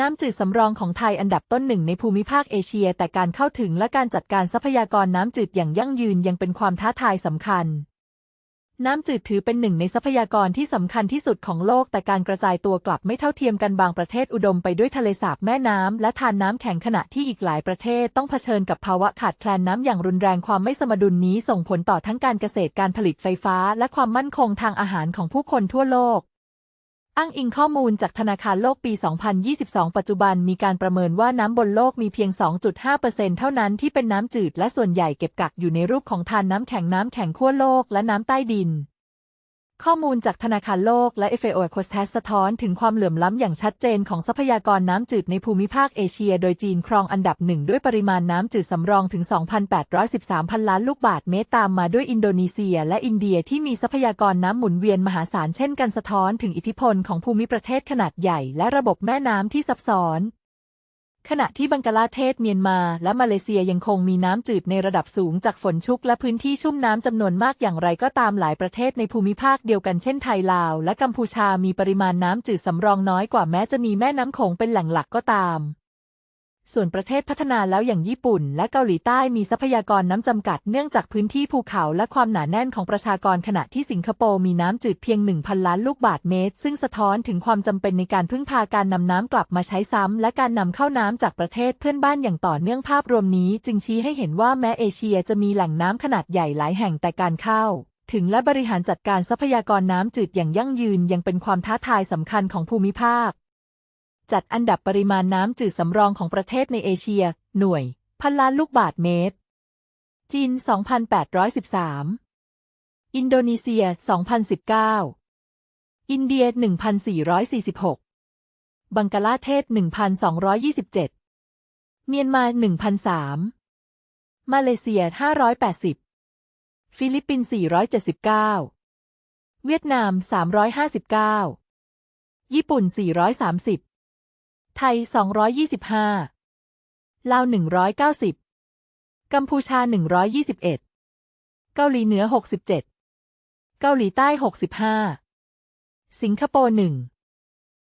น้ำจืดสำรองของไทยอันดับต้นหนึ่งในภูมิภาคเอเชีย แต่การเข้าถึงและการจัดการทรัพยากรน้ำจืดอย่างยั่งยืนยังเป็นความท้าทายสำคัญ น้ำจืดถือเป็นหนึ่งในทรัพยากรที่สำคัญที่สุดของโลก แต่การกระจายตัวกลับไม่เท่าเทียมกันบางประเทศอุดมไปด้วยทะเลสาบแม่น้ำและทานน้ำแข็งขณะที่อีกหลายประเทศต้องเผชิญกับภาวะขาดแคลนน้ำอย่างรุนแรงความไม่สมดุลนี้ส่งผลต่อทั้งการเกษตรการผลิตไฟฟ้า และความมั่นคงทางอาหารของผู้คนทั่วโลก อ้างอิงข้อมูลจากธนาคารโลกปี 2022 ปัจจุบันมีการประเมินว่าน้ำบนโลกมีเพียง 2.5%เท่านั้นที่เป็นน้ำจืดและส่วนใหญ่เก็บกักอยู่ในรูปของทานน้ำแข็งน้ำแข็งขั้วโลกและน้ำใต้ดิน ข้อมูลจากธนาคารโลกและ FAO e c o s t a t สะท้อนถึงความเหลื่อมล้ำอย่างชัดเจนของทรัพยากรน้ำจืดในภูมิภาคเอเชีย โดยจีนครองอันดับหนึ่งด้วยปริมาณน้ำจืดสำรองถึง 2,813 พันล้านลูกบาศก์เมตรตามมาด้วยอินโดนีเซีย และอินเดียที่มีทรัพยากรน้ำหมุนเวียนมหาศาลเช่นกันสะท้อนถึงอิทธิพลของภูมิประเทศขนาดใหญ่ และระบบแม่น้ำที่ซับซ้อน ขณะที่บังกลาเทศเมียนมาและมาเลเซียยังคงมีน้ำจืดในระดับสูงจากฝนชุกและพื้นที่ชุ่มน้ำจำนวนมากอย่างไรก็ตามหลายประเทศในภูมิภาคเดียวกันเช่นไทยลาวและกัมพูชามีปริมาณน้ำจืดสำรองน้อยกว่าแม้จะมีแม่น้ำโขงเป็นแหล่งหลักก็ตาม ส่วนประเทศพัฒนาแล้วอย่างญี่ปุ่น และเกาหลีใต้มีทรัพยากรน้ำจำกัดเนื่องจากพื้นที่ภูเขาและความหนาแน่นของประชากรขณะที่สิงคโปร์มีน้ำจืดเพียง 1,000 ล้านลูกบาศก์เมตร ซึ่งสะท้อนถึงความจำเป็นในการพึ่งพาการนำน้ำกลับมาใช้ซ้ำและการนำเข้าน้ำจากประเทศเพื่อนบ้านอย่างต่อเนื่องภาพรวมนี้ จึงชี้ให้เห็นว่าแม้เอเชียจะมีแหล่งน้ำขนาดใหญ่หลายแห่งแต่การเข้าถึงและบริหารจัดการทรัพยากรน้ำจืดอย่างยั่งยืนยังเป็นความท้าทายสำคัญของภูมิภาค จัดอันดับปริมาณน้ำจืดสำรองของประเทศในเอเชีย หน่วย พันล้านลูกบาศก์เมตร จีน 2,813 อินโดนีเซีย 2,019 อินเดีย 1,446 บังกลาเทศ 1,227 เมียนมา 1,003 มาเลเซีย 580 ฟิลิปปินส์479 เวียดนาม 359 ญี่ปุ่น 430 ไทย 225 ลาว 190 กัมพูชา 121 เกาหลีเหนือ 67 เกาหลีใต้ 65 สิงคโปร์1